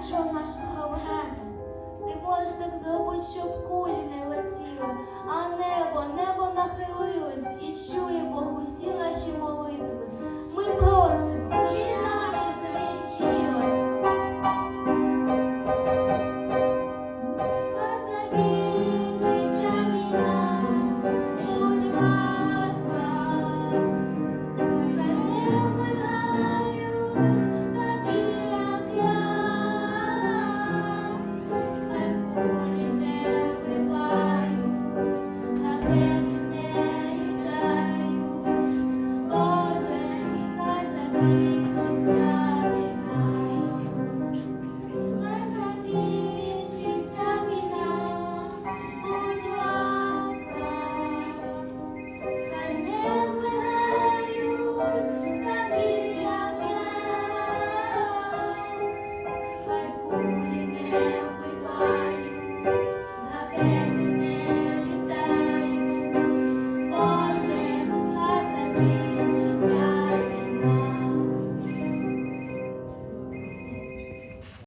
нашого нашого врага. Ти можеш так зробити, щоб кулі не летіли, а небо, небо на Thank you.